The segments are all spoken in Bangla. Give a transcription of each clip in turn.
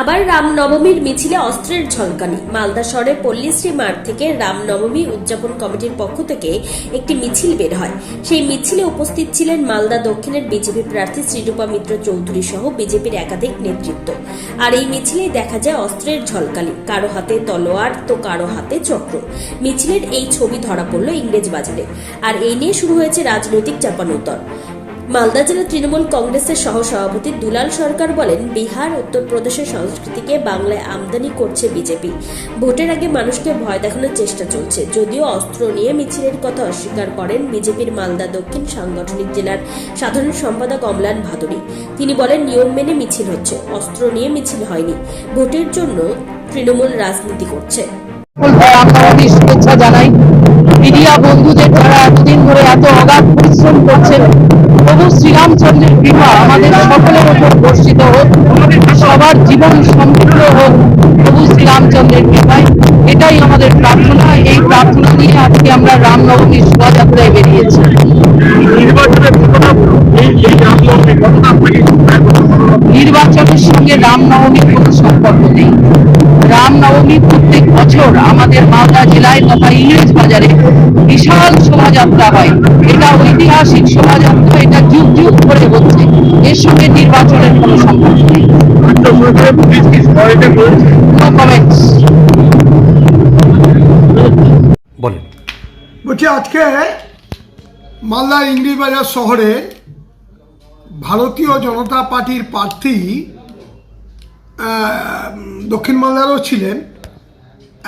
আবার রামনবমীর মিছিলে অস্ত্রের ঝলকানি। মালদা শহরের পল্লীশ্রী মাঠ থেকে রামনবমী উদযাপন কমিটির পক্ষ থেকে একটি মিছিল বের হয়। সেই মিছিলে উপস্থিত ছিলেন মালদা দক্ষিণের বিজেপি প্রার্থী শ্রীরূপা মিত্র চৌধুরী সহ বিজেপির একাধিক নেতৃত্ব। আর এই মিছিলেই দেখা যায় অস্ত্রের ঝলকানি, কারও হাতে তলোয়ার তো কারও হাতে চক্র। মিছিলের এই ছবি ধরা পড়ল ইংরেজ বাজারে। আর এই নিয়ে শুরু হয়েছে রাজনৈতিক চাপানোত্তর মালদা জেলা তৃণমূল কংগ্রেসের সহ সভাপতি দুলাল সরকার বলেন, বিহার, উত্তরপ্রদেশের সংস্কৃতিকে বাংলায় আমদানি করছে বিজেপি। ভোটের আগে মানুষকে ভয় দেখানোর চেষ্টা চলছে। যদিও অস্ত্র নিয়ে মিছিলের কথা অস্বীকার করেন বিজেপির মালদা দক্ষিণ সাংগঠনিক জেলার সাধারণ সম্পাদক অমলান ভাদুরী। তিনি বলেন, নিয়ম মেনে মিছিল হচ্ছে, অস্ত্র নিয়ে মিছিল হয়নি। ভোটের জন্য তৃণমূল রাজনীতি করছে। শুভেচ্ছা জানাই? মিডিয়া বন্ধুদের যারা এতদিন ধরে এত অগাধ পরিশ্রম করছেন প্রভু শ্রীরামচন্দ্রের কৃপা আমাদের সকলের উপর বর্ষিত হোক সবার জীবন সমৃদ্ধ হোক প্রভু শ্রীরামচন্দ্রের কৃপায়। এটাই আমাদের প্রার্থনা এই প্রার্থনা নিয়ে আজকে আমরা রামনবমীর শোভাযাত্রায় বেরিয়েছি। নির্বাচনের সঙ্গে রামনবমীর কোনো সম্পর্ক নেই। রামনবমী বছর আমাদের মালদা জেলায় তথা ইংরেজ বাজারে বিশাল শোভাযাত্রা হয়। এটা ঐতিহাসিক শোভাযাত্রা এটা যুগ যুগ ধরে হচ্ছে। এর সঙ্গে নির্বাচনের কোনো সম্পর্ক নেই। বলেন। বলছি আজকে মালদা ইংরেজ বাজার শহরে ভারতীয় জনতা পার্টির প্রার্থী আহ, দক্ষিণ মালদারও ছিলেন।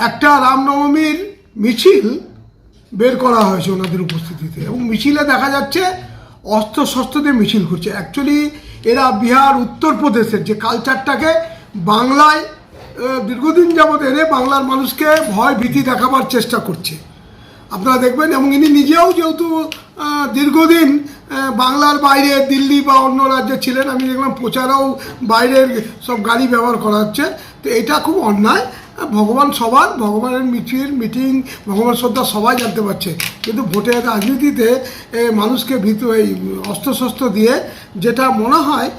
একটা রামনবমীর মিছিল বের করা হয়েছে ওনাদের উপস্থিতিতে এবং মিছিলে দেখা যাচ্ছে অস্ত্র শস্ত্র দিয়ে মিছিল করছে। অ্যাকচুয়ালি এরা বিহার, উত্তরপ্রদেশের যে কালচারটাকে বাংলায় দীর্ঘদিন যাবৎ এনে বাংলার মানুষকে ভয় ভীতি দেখাবার চেষ্টা করছে। আপনারা দেখবেন, এবং ইনি নিজেও যেহেতু দীর্ঘদিন বাংলার বাইরে দিল্লি বা অন্য রাজ্যে ছিলেন, আমি দেখলাম প্রচারেও বাইরের সব গাড়ি ব্যবহার করা হচ্ছে। তো এটা খুব অন্যায়। ভগবান সবার, ভগবানের মিছিল, মিটিং, ভগবান শ্রদ্ধা সবাই জানতে পারছে। কিন্তু ভোটের রাজনীতিতে মানুষকে ভীত এই, অস্ত্রশস্ত্র দিয়ে যেটা মনে হয়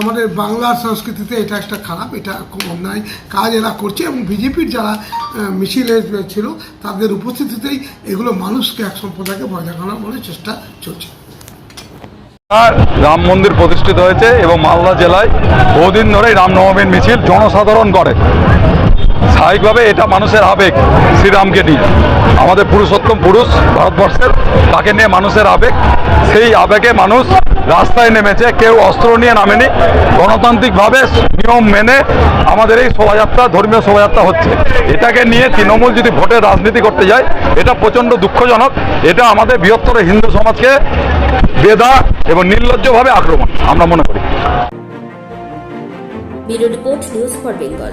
আমাদের বাংলার সংস্কৃতিতে এটা একটা খারাপ, এটা খুব অন্যায় কাজ এরা করছে এবং বিজেপির যারা মিছিলে ছিল, তাদের উপস্থিতিতেই এগুলো মানুষকে, এক সম্প্রদায়কে ভয় দেখানোর বলে চেষ্টা চলছে। রাম মন্দির প্রতিষ্ঠিত হয়েছে এবং মালদা জেলায় বহুদিন ধরেই রামনবমীর মিছিল জনসাধারণ করে স্বাভাবিকভাবে এটা মানুষের আবেগ, শ্রীরামকে নিয়ে। আমাদের পুরুষোত্তম পুরুষ ভারতবর্ষের, তাকে নিয়ে মানুষের আবেগ। সেই আবেগে মানুষ রাস্তায় নেমেছে, কেউ অস্ত্র নিয়ে নামেনি। গণতান্ত্রিকভাবে নিয়ম মেনে আমাদের এই শোভাযাত্রা, ধর্মীয় শোভাযাত্রা হচ্ছে। এটাকে নিয়ে তৃণমূল যদি ভোটের রাজনীতি করতে যায়, এটা প্রচণ্ড দুঃখজনক। এটা আমাদের বৃহত্তর হিন্দু সমাজকে বেদা এবং নির্লজ্জভাবে আক্রমণ, আমরা মনে করি। Report, news for Bengal.